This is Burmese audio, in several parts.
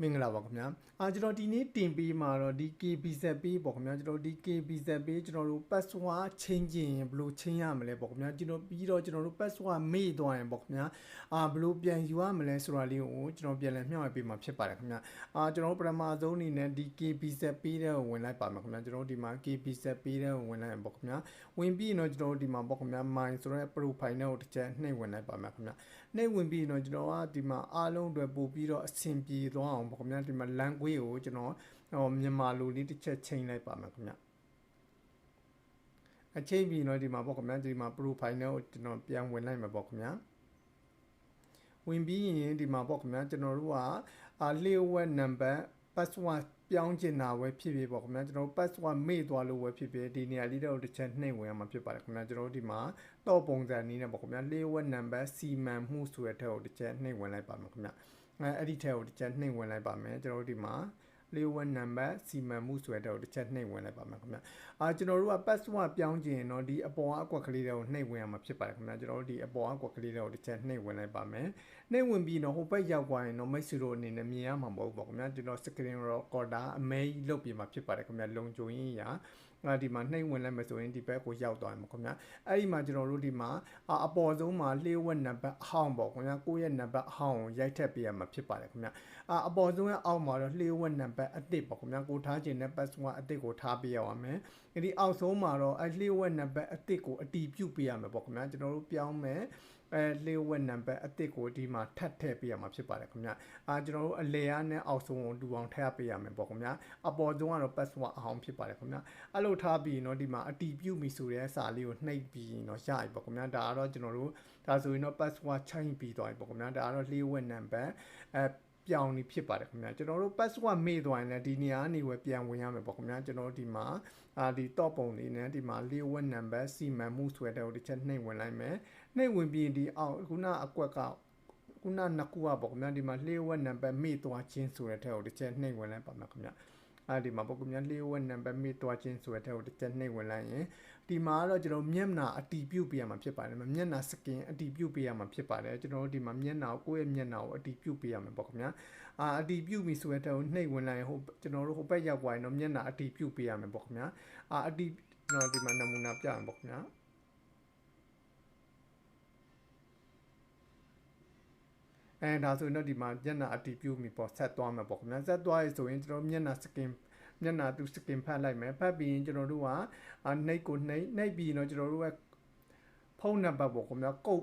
မင်္ဂလာပါခင်ဗျာအာကျွန်တော်ဒီနေ့တင်ပေးမှာတော့ဒီ KBZ ပေးပေါ့ခင်ဗျာကျွန်တော်ဒီ KBZ ပေးကျွန်တော်တို့ password change ရင်ဘယ်လို change ရမလဲပေါ့ခင်ဗျာကျွန်တော်ပြီးတော့ကျွန်တော်တို့ password မေ့သွားရင်ပေါ့ခင်ဗျာအာဘယ်လိုပြန်ယူရမလဲဆိုတာလေးကိုကျွန်တော်ပြန်လည်မျှဝေပေးမှာဖြစ်ပါတယ်ခင်ဗျာအာကျွန်တော်တို့ပထမဆုံးအနေနဲ့ဒီ KBZ ပေးတဲ့ကိုဝင်လိုက်ပါမယ်ခင်ဗျာကျွန်တော်တို့ဒီမှာ KBZ ပေးတဲ့ကိုဝင်လိုက်ရင်ပေါ့ခင်ဗျာဝင်ပြီးရင်တော့ကျွန်တော်တို့ဒီမှာပေါ့ခင်ဗျာ my ဆိုတဲ့ profile နဲ့ကိုတစ်ချက်နှိပ်ဝင်လိုက်ပါမယ်ခင်ဗျာ နှိပ်ဝင်ပြီးရင်တော့ကျွန်တော်ကဒီမှာအားလုံးအတွက်ပို့ပြီးတော့အဆင်ပြေသွားအောင်ပေါ့ခင်ဗျာဒီမှာ language ကိုကျွန်တော်ဟိုမြန်မာလိုလေးတစ်ချက်ချိန်လိုက်ပါမယ်ခင်ဗျအချိန်ပြီးတော့ဒီမှာပေါ့ခင်ဗျာဒီမှာ profile နဲ့ကိုကျွန်တော်ပြန်ဝင်လိုက်မှာပေါ့ခင်ဗျာဝင်ပြီးရင်ဒီမှာပေါ့ခင်ဗျာကျွန်တော်တို့ကအာလျှို့ဝက် number password ပြောင်းကျင်တာပဲဖြစ်ဖြစ်ပေါ့ခင်ဗျာကျွန်တော် password မေ့သွားလို့ပဲဖြစ်ဖြစ်ဒီနေရာလေးတော့တစ်ချက်နှိပ်ဝင်ရမှာဖြစ်ပါတယ်ခင်ဗျာကျွန်တော်တို့ဒီမှာတော့ပုံစံနည်းနဲ့ပေါ့ခင်ဗျာလျှို့ဝက် number စီမံမှုဆိုတဲ့ထက်ကိုတစ်ချက်နှိပ်ဝင်လိုက်ပါမယ်ခင်ဗျာအဲအဲ့ဒီထက်ကိုတစ်ချက်နှိပ်ဝင်လိုက်ပါမယ်ကျွန်တော်တို့ဒီမှာ လျှို့ဝက် number စီမံမှုဆိုတဲ့ထက်ကိုတစ်ချက်နှိပ်ဝင်လိုက်ပါမယ်ခင်ဗျာအာကျွန်တော်တို့က password ပြောင်းကျင်တော့ဒီအပေါ်အကွက်ကလေးတွေကိုနှိပ်ဝင်ရမှာဖြစ်ပါတယ်ခင်ဗျာကျွန်တော်တို့ဒီအပေါ်အကွက်ကလေးတွေကိုတစ်ချက်နှိပ်ဝင်လိုက်ပါမယ်နှိပ်ဝင်ပြီးတော့ဟိုဘက်ရောက်သွားရင်တော့မိတ်ဆွေတို့အနေနဲ့မြင်ရမှာမဟုတ်ပါဘူးခင်ဗျာကျွန်တော် screen recorder အမဲကြီးလုပ်ပြမှာဖြစ်ပါတယ်ခင်ဗျာလုံခြုံရေးရာ အာဒီမှာနှိပ်ဝင်လိုက်မယ်ဆိုရင်ဒီဘက်ကိုရောက်သွားမှာခင်ဗျာအဲ့ဒီမှာကျွန်တော်တို့ဒီမှာအာအပေါ်ဆုံးမှာလျှို့ဝက်နံပါတ်အဟောင်းပေါ့ခင်ဗျာကိုယ့်ရဲ့နံပါတ်အဟောင်းကိုရိုက်ထည့်ပေးရမှာဖြစ်ပါတယ်ခင်ဗျာအာအပေါ်ဆုံးရဲ့အောက်မှာတော့လျှို့ဝက်နံပါတ်အတစ်ပေါ့ခင်ဗျာကိုထားခြင်းနဲ့ password အတစ်ကိုထားပေးရပါမယ်ဒီအောက်ဆုံးမှာတော့အလျှို့ဝက်နံပါတ်အတစ်ကိုအတီးပြုတ်ပေးရမှာပေါ့ခင်ဗျာကျွန်တော်တို့ပြောင်းမယ်အဲလျှို့ဝက်နံပါတ်အတစ်ကိုဒီမှာထပ်ထည့်ပေးရမှာဖြစ်ပါတယ်ခင်ဗျာအာကျွန်တော်တို့အလဲအားနဲ့အောက်ဆုံးကိုတူအောင်ထည့်ပေးရမယ်ပေါ့ခင်ဗျာအပေါ်ဆုံးကတော့ password အဟောင်းဖြစ်ပါတယ်ခင်ဗျာအဲ့လိုထားပြီးရင်တော့ဒီမှာအတီးပြုတ်ပြီဆိုတဲ့စာလေးကိုနှိပ်ပြီးရင်တော့ရပြီပေါ့ခင်ဗျာဒါကတော့ကျွန်တော်တို့ဒါဆိုရင်တော့ password ချိန်ပြီးသွားပြီပေါ့ခင်ဗျာဒါကတော့လျှို့ဝက်နံပါတ်အဲပြောင်းနေဖြစ်ပါတယ်ခင်ဗျာကျွန်တော်တို့ password မေ့သွားရင်လည်းဒီနေရာကနေဝယ်ပြန်ဝင်ရမယ်ပေါ့ခင်ဗျာကျွန်တော်တို့ဒီမှာအာဒီ top ပုံလေးနဲ့ဒီမှာ leeward number စီမံမှုဆွဲတဲ့ကိုတစ်ချက်နှိပ်ဝင်လိုက်မယ်နှိပ်ဝင်ပြီးဒီအောက်ခုနအကွက်ကခုနနှစ်ခုကပေါ့ခင်ဗျာဒီမှာ leeward number မေ့သွားခြင်းဆိုတဲ့ထက်ကိုတစ်ချက်နှိပ်ဝင်လိုက်ပါမယ်ခင်ဗျာ အဲဒီမှာပေါ့ခင်ဗျာ leeward number မေ့သွားခြင်းဆိုတဲ့ထက်ကိုတစ်ချက်နှိပ်ဝင်လိုက်ရင်ဒီမှာကတော့ကျွန်တော်မျက်နှာအတီးပြုတ်ပေးရမှာဖြစ်ပါတယ်မျက်နှာစကင်အတီးပြုတ်ပေးရမှာဖြစ်ပါတယ်ကျွန်တော်တို့ဒီမှာမျက်နှာကိုကိုယ့်ရဲ့မျက်နှာကိုအတီးပြုတ်ပေးရမှာပေါ့ခင်ဗျာအာအတီးပြုတ်ပြီဆိုတဲ့တက်ကိုနှိပ်ဝင်လိုက်ရင်ဟိုကျွန်တော်တို့ဟိုဘက်ရောက်သွားရင်တော့မျက်နှာအတီးပြုတ်ပေးရမှာပေါ့ခင်ဗျာအာအတီးကျွန်တော်ဒီမှာနမူနာပြရမှာပေါ့ခင်ဗျာ အဲဒါဆိုရင်တော့ဒီမှာမျက်နှာအတီးပြုတ်ပြီပေါ့ဆက်သွားမှာပေါ့ခင်ဗျာဆက်သွားရဆိုရင်ကျွန်တော်မျက်နှာစကင်မျက်နှာသူစကင်ဖတ်လိုက်မယ်ဖတ်ပြီးရင်ကျွန်တော်တို့ကနှိပ်ကိုနှိပ်နှိပ်ပြီးရင်တော့ကျွန်တော်တို့ကဖုန်းနံပါတ်ပေါ့ခင်ဗျာကုတ်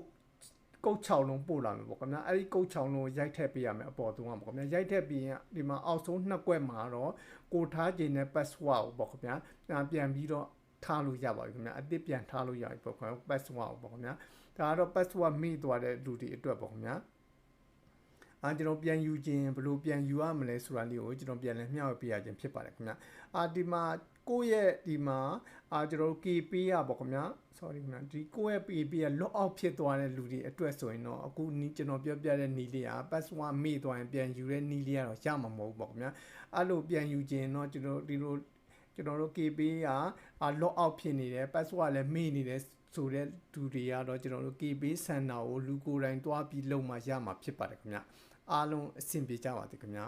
ကုတ်6လုံးပို့လာမယ်ပေါ့ခင်ဗျာအဲ့ဒီကုတ်6လုံးရိုက်ထည့်ပေးရမယ်အပေါ်သုံးကပေါ့ခင်ဗျာရိုက်ထည့်ပြီးရင်ဒီမှာအောက်ဆုံးနှစ်ကွက်မှာတော့ကိုထားခြင်းနဲ့ password ကိုပေါ့ခင်ဗျာပြန်ပြီးတော့ထားလို့ရပါပြီခင်ဗျာအစ်စ်ပြန်ထားလို့ရပြီပေါ့ခင်ဗျာ password ကိုပေါ့ခင်ဗျာဒါကတော့ password မိသွားတဲ့လူတွေအတွက်ပေါ့ခင်ဗျာ အာကျွန်တော်ပြန်ယူခြင်းဘယ်လိုပြန်ယူရမလဲဆိုတာလေးကိုကျွန်တော်ပြန်လည်မျှဝေပေးရခြင်းဖြစ်ပါတယ်ခင်ဗျာအာဒီမှာကိုယ့်ရဲ့ဒီမှာအာကျွန်တော် KP ရပေါ့ခင်ဗျာ sorry ခင်ဗျာဒီကိုယ့်ရဲ့ PP က log out ဖြစ်သွားတဲ့လူတွေအတွက်ဆိုရင်တော့အခုနီးကျွန်တော်ပြောပြတဲ့နီးလေးက password မေ့သွားရင်ပြန်ယူတဲ့နီးလေးကတော့ရမှာမဟုတ်ပေါ့ခင်ဗျာအဲ့လိုပြန်ယူခြင်းတော့ကျွန်တော်ဒီလိုကျွန်တော်တို့ KP က log out ဖြစ်နေတယ် password လည်းမေ့နေတယ်ဆိုတဲ့သူတွေကတော့ကျွန်တော်တို့ KB စံနာကိုလူကိုယ်တိုင်တွားပြီးလုံမှရမှာဖြစ်ပါတယ်ခင်ဗျာ အားလုံးအဆင်ပြေကြပါစေခင်ဗျာ